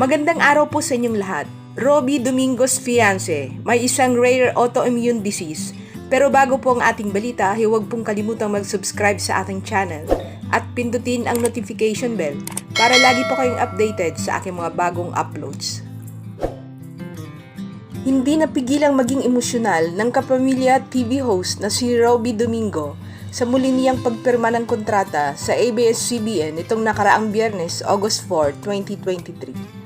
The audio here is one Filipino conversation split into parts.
Magandang araw po sa inyong lahat. Robbie Domingos fiance, may isang rare autoimmune disease. Pero bago po ang ating balita, huwag pong kalimutang mag-subscribe sa ating channel at pindutin ang notification bell para lagi po kayong updated sa aking mga bagong uploads. Hindi napigilang maging emosyonal ng kapamilya at TV host na si Robbie Domingo sa muli niyang pagpirma ng kontrata sa ABS-CBN itong nakaraang biyernes, August 4, 2023.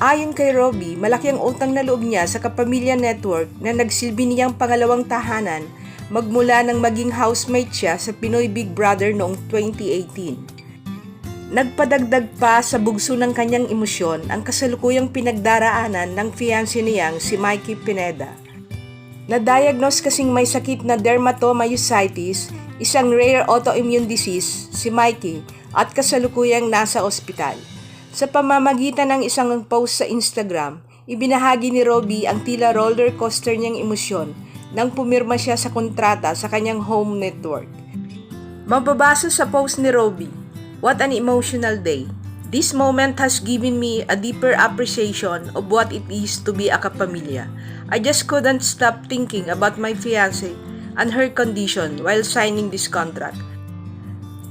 Ayon kay Robbie, malaki ang utang na loob niya sa Kapamilya Network na nagsilbi niyang pangalawang tahanan magmula nang maging housemate siya sa Pinoy Big Brother noong 2018. Nagpadagdag pa sa bugso ng kanyang emosyon ang kasalukuyang pinagdaraanan ng fiancé niyang si Mikey Pineda. Na-diagnose kasing may sakit na dermatomyositis, isang rare autoimmune disease, si Mikey, at kasalukuyang nasa ospital. Sa pamamagitan ng isang post sa Instagram, ibinahagi ni Robbie ang tila roller coaster niyang emosyon nang pumirma siya sa kontrata sa kanyang home network. Mababasa sa post ni Robbie, What an emotional day. This moment has given me a deeper appreciation of what it is to be a kapamilya. I just couldn't stop thinking about my fiancé and her condition while signing this contract.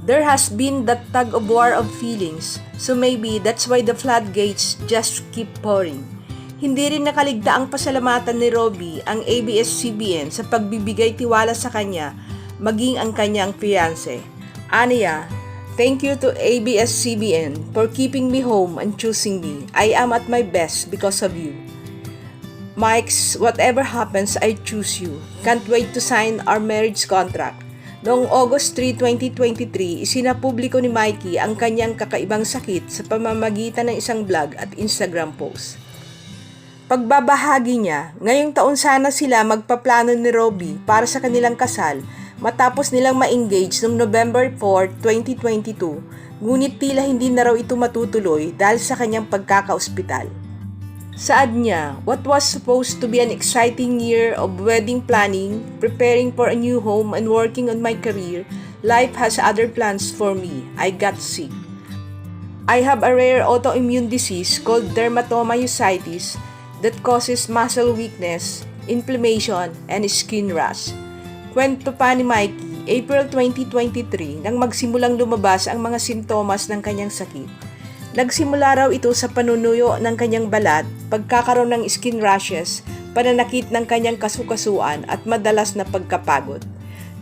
There has been that tug of war of feelings, so maybe that's why the floodgates just keep pouring. Hindi rin nakaligta ang pasalamatan ni Robbie ang ABS-CBN sa pagbibigay tiwala sa kanya maging ang kanyang fiancé. Aniya, thank you to ABS-CBN for keeping me home and choosing me. I am at my best because of you. Mike's, whatever happens, I choose you. Can't wait to sign our marriage contract. Noong August 3, 2023, isinapubliko ni Mikey ang kanyang kakaibang sakit sa pamamagitan ng isang vlog at Instagram post. Pagbabahagi niya, ngayong taon sana sila magpaplano ni Robbie para sa kanilang kasal matapos nilang ma-engage noong November 4, 2022, ngunit tila hindi na raw ito matutuloy dahil sa kanyang pagkakaospital. Saad niya, what was supposed to be an exciting year of wedding planning, preparing for a new home, and working on my career, life has other plans for me. I got sick. I have a rare autoimmune disease called dermatomyositis that causes muscle weakness, inflammation, and skin rash. Kwento pa ni Mikey, April 2023 nang magsimulang lumabas ang mga sintomas ng kanyang sakit. Nagsimula raw ito sa panunuyo ng kanyang balat, pagkakaroon ng skin rashes, pananakit ng kanyang kasukasuan at madalas na pagkapagod.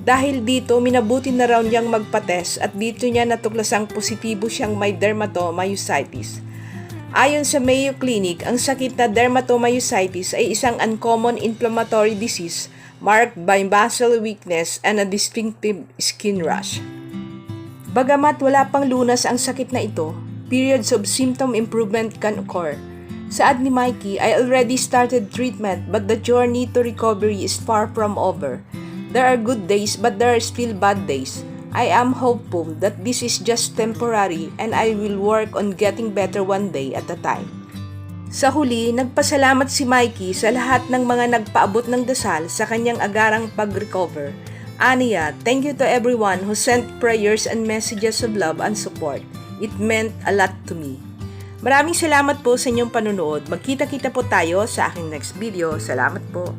Dahil dito, minabuti na raw niyang magpates at dito niya natuklasang positibo siyang may dermatomyositis. Ayon sa Mayo Clinic, ang sakit na dermatomyositis ay isang uncommon inflammatory disease marked by muscle weakness and a distinctive skin rash. Bagamat wala pang lunas ang sakit na ito, periods of symptom improvement can occur. Saad ni Mikey, I already started treatment but the journey to recovery is far from over. There are good days but there are still bad days. I am hopeful that this is just temporary and I will work on getting better one day at a time. Sa huli, nagpasalamat si Mikey sa lahat ng mga nagpaabot ng dasal sa kanyang agarang pag-recover. Aniya, thank you to everyone who sent prayers and messages of love and support. It meant a lot to me. Maraming salamat po sa inyong panunood. Magkita-kita po tayo sa aking next video. Salamat po.